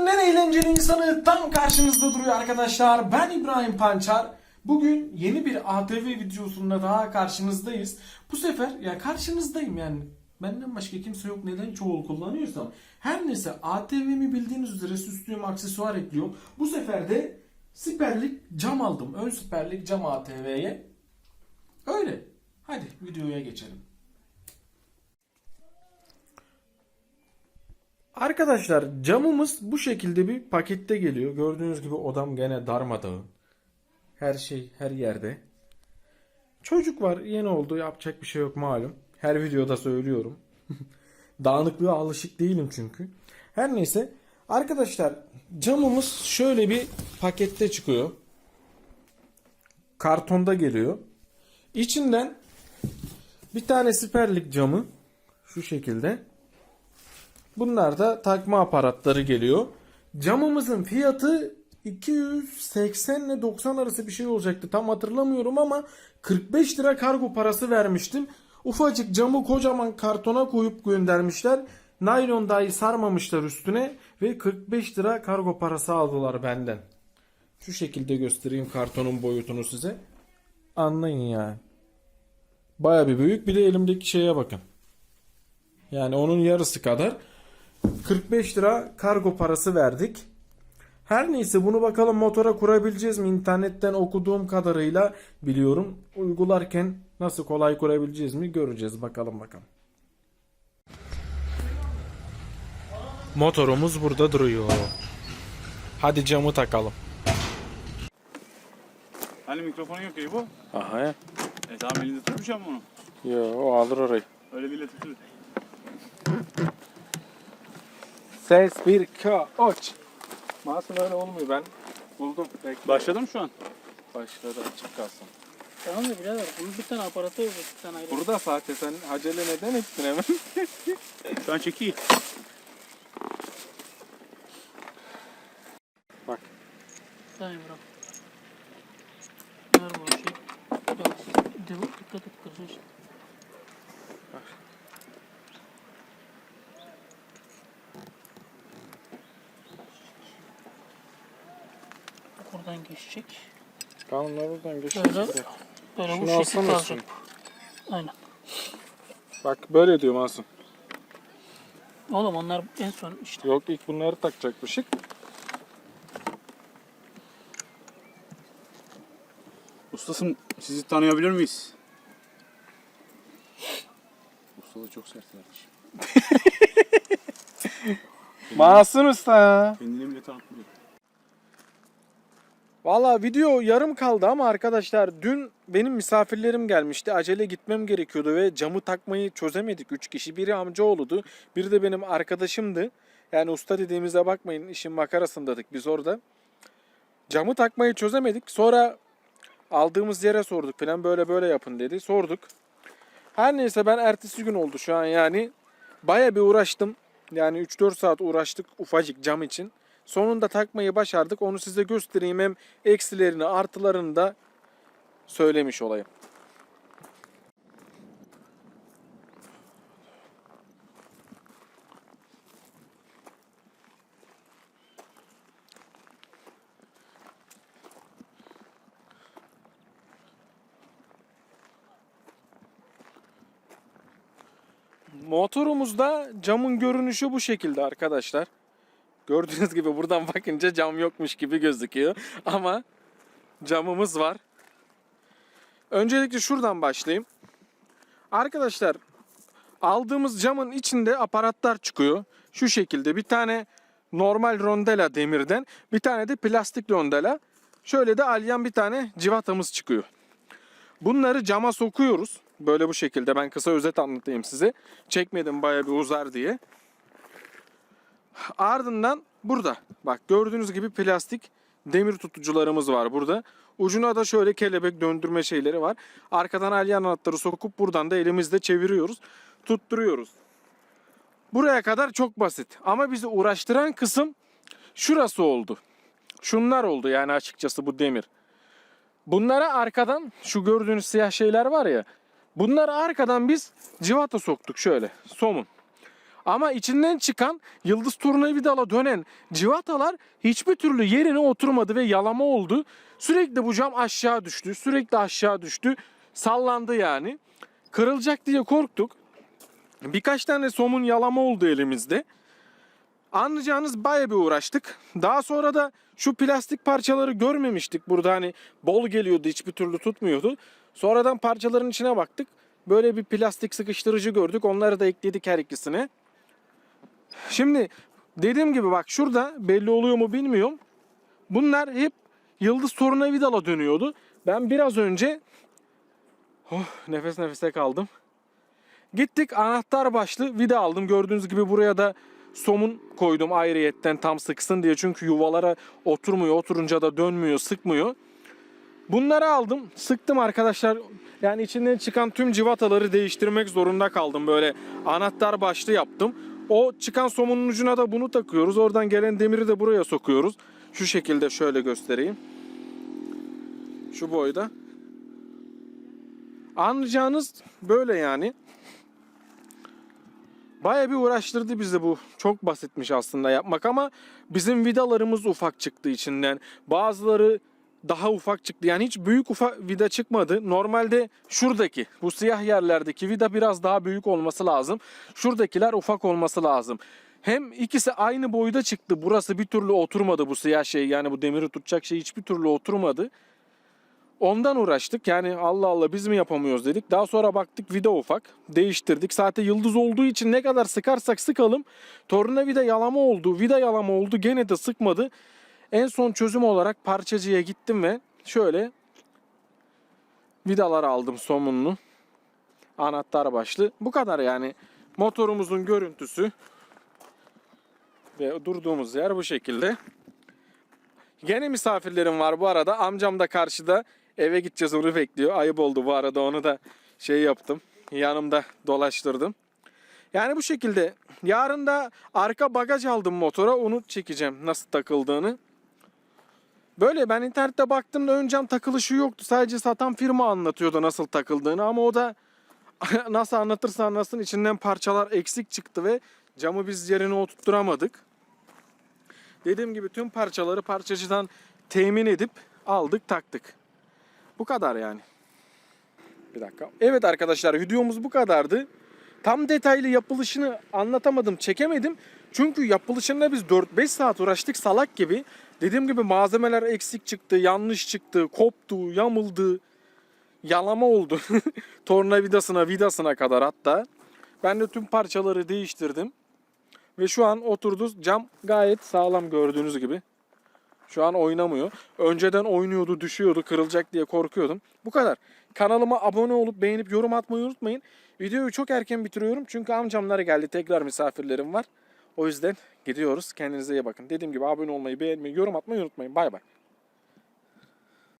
Dünyanın en eğlenceli insanı tam karşınızda duruyor arkadaşlar. Ben İbrahim Pançar. Bugün yeni bir ATV videosunda daha karşınızdayız. Bu sefer ya karşınızdayım yani. Benden başka kimse yok neden çoğul kullanıyorsam. Her neyse ATV'mi bildiğiniz üzere süslüğüm aksesuar ekliyorum. Bu sefer de siperlik cam aldım. Ön siperlik cam ATV'ye. Öyle. Hadi videoya geçelim. Arkadaşlar camımız bu şekilde bir pakette geliyor. Gördüğünüz gibi odam gene darmadağın. Her şey her yerde. Çocuk var yeni oldu yapacak bir şey yok malum. Her videoda söylüyorum. Dağınıklığa alışık değilim çünkü. Her neyse arkadaşlar camımız şöyle bir pakette çıkıyor. Kartonda geliyor. İçinden bir tane siperlik camı şu şekilde. Bunlar da takma aparatları geliyor. Camımızın fiyatı 280 ile 90 arası bir şey olacaktı. Tam hatırlamıyorum ama 45 lira kargo parası vermiştim. Ufacık camı kocaman kartona koyup göndermişler. Naylon dahi sarmamışlar üstüne ve 45 lira kargo parası aldılar benden. Şu şekilde göstereyim kartonun boyutunu size. Anlayın yani. Baya bir büyük. Bir de elimdeki şeye bakın. Yani onun yarısı kadar. 45 lira kargo parası verdik. Her neyse bunu bakalım motora kurabileceğiz mi? İnternetten okuduğum kadarıyla biliyorum. Uygularken nasıl kolay kurabileceğiz mi göreceğiz bakalım bakalım. Motorumuz burada duruyor. Hadi camı takalım. Hani mikrofonu yok ya bu? Aha ya. E tamam elinde tutmuş ama onu. Yo, o alır orayı. Öyle bile tutur. Ses bir ka aç. Masum öyle olmuyor ben. Buldum. Bekle. Başladı mı şu an? Başladı açık kalsın. Tamam da birader bunun bir tane aparatı yok bir tane ayrı. Burada zaten sen acele neden ettin hemen? Şu an çekiyor. Bak. Tamam bırak. Ver bu şey. Dikkat et kırsın işte. Oradan geçecek. Kanunlar buradan geçiyor. Böyle, size. böyle Şunu bu şekilde. Aynen. Bak böyle diyor Masum. Oğlum onlar en son işte. Yok ilk bunları takacakmışık. Ustasım sizi tanıyabilir miyiz? Usta da çok sert kardeşim. Masum usta. Kendini. Valla video yarım kaldı ama arkadaşlar dün benim misafirlerim gelmişti. Acele gitmem gerekiyordu ve camı takmayı çözemedik. Üç kişi. Biri amcaoğludu. Biri de benim arkadaşımdı. Yani usta dediğimize bakmayın işin makarasındadık biz orada. Camı takmayı çözemedik. Sonra aldığımız yere sorduk falan böyle böyle yapın dedi. Sorduk. Her neyse ben ertesi gün oldu şu an yani. Baya bir uğraştım. Yani 3-4 saat uğraştık ufacık cam için. Sonunda takmayı başardık. Onu size göstereyim. Hem eksilerini artılarını da söylemiş olayım. Motorumuzda camın görünüşü bu şekilde arkadaşlar. Gördüğünüz gibi buradan bakınca cam yokmuş gibi gözüküyor. Ama camımız var. Öncelikle şuradan başlayayım. Arkadaşlar aldığımız camın içinde aparatlar çıkıyor. Şu şekilde bir tane normal rondela demirden bir tane de plastik rondela. Şöyle de alyan bir tane civatamız çıkıyor. Bunları cama sokuyoruz. Böyle bu şekilde ben kısa özet anlatayım size. Çekmedim baya bir uzar diye. Ardından burada bak gördüğünüz gibi plastik demir tutucularımız var burada. Ucuna da şöyle kelebek döndürme şeyleri var. Arkadan alyan anahtarı sokup buradan da elimizde çeviriyoruz. Tutturuyoruz. Buraya kadar çok basit. Ama bizi uğraştıran kısım şurası oldu. Şunlar oldu yani açıkçası bu demir. Bunlara arkadan şu gördüğünüz siyah şeyler var ya. Bunları arkadan biz civata soktuk şöyle somun. Ama içinden çıkan yıldız tornavidala dönen civatalar hiçbir türlü yerine oturmadı ve yalama oldu. Sürekli bu cam aşağı düştü. Sürekli aşağı düştü. Sallandı yani. Kırılacak diye korktuk. Birkaç tane somun yalama oldu elimizde. Anlayacağınız baya bir uğraştık. Daha sonra da şu plastik parçaları görmemiştik. Burada hani bol geliyordu hiçbir türlü tutmuyordu. Sonradan parçaların içine baktık. Böyle bir plastik sıkıştırıcı gördük. Onları da ekledik her ikisine. Şimdi dediğim gibi bak şurada belli oluyor mu bilmiyorum. Bunlar hep yıldız tornavidala dönüyordu. Ben biraz önce oh, nefes nefese kaldım. Gittik anahtar başlı vida aldım. Gördüğünüz gibi buraya da somun koydum ayrıyetten tam sıksın diye. Çünkü yuvalara oturmuyor. Oturunca da dönmüyor, sıkmıyor. Bunları aldım. Sıktım arkadaşlar. Yani içinden çıkan tüm civataları değiştirmek zorunda kaldım. Böyle anahtar başlı yaptım. O çıkan somunun ucuna da bunu takıyoruz. Oradan gelen demiri de buraya sokuyoruz. Şu şekilde şöyle göstereyim. Şu boyda. Anlayacağınız böyle yani. Baya bir uğraştırdı bizi bu. Çok basitmiş aslında yapmak ama bizim vidalarımız ufak çıktı içinden. Bazıları daha ufak çıktı. Yani hiç büyük ufak vida çıkmadı. Normalde şuradaki bu siyah yerlerdeki vida biraz daha büyük olması lazım. Şuradakiler ufak olması lazım. Hem ikisi aynı boyda çıktı. Burası bir türlü oturmadı bu siyah şey. Yani bu demiri tutacak şey hiçbir türlü oturmadı. Ondan uğraştık. Yani Allah Allah biz mi yapamıyoruz dedik. Daha sonra baktık vida ufak. Değiştirdik. Zaten yıldız olduğu için ne kadar sıkarsak sıkalım. Tornavida yalama oldu. Vida yalama oldu. Gene de sıkmadı. En son çözüm olarak parçacıya gittim ve şöyle vidalar aldım somunlu. Anahtar başlı. Bu kadar yani. Motorumuzun görüntüsü ve durduğumuz yer bu şekilde. Gene misafirlerim var bu arada. Amcam da karşıda eve gideceğiz onu bekliyor. Ayıp oldu bu arada onu da şey yaptım. Yanımda dolaştırdım. Yani bu şekilde. Yarın da arka bagaj aldım motora. Onu çekeceğim nasıl takıldığını. Böyle ben internette baktığımda ön cam takılışı yoktu. Sadece satan firma anlatıyordu nasıl takıldığını ama o da nasıl anlatırsa anlatsın içinden parçalar eksik çıktı ve camı biz yerine oturtturamadık. Dediğim gibi tüm parçaları parçacıdan temin edip aldık taktık. Bu kadar yani. Bir dakika. Evet arkadaşlar videomuz bu kadardı. Tam detaylı yapılışını anlatamadım, çekemedim. Çünkü yapılışında biz 4-5 saat uğraştık salak gibi. Dediğim gibi malzemeler eksik çıktı, yanlış çıktı, koptu, yamuldu, yalama oldu. Tornavidasına, vidasına kadar hatta. Ben de tüm parçaları değiştirdim. Ve şu an oturdu. Cam gayet sağlam gördüğünüz gibi. Şu an oynamıyor. Önceden oynuyordu, düşüyordu, kırılacak diye korkuyordum. Bu kadar. Kanalıma abone olup beğenip yorum atmayı unutmayın. Videoyu çok erken bitiriyorum çünkü amcamlar geldi. Tekrar misafirlerim var. O yüzden gidiyoruz. Kendinize iyi bakın. Dediğim gibi abone olmayı, beğenmeyi, yorum atmayı unutmayın. Bay bay.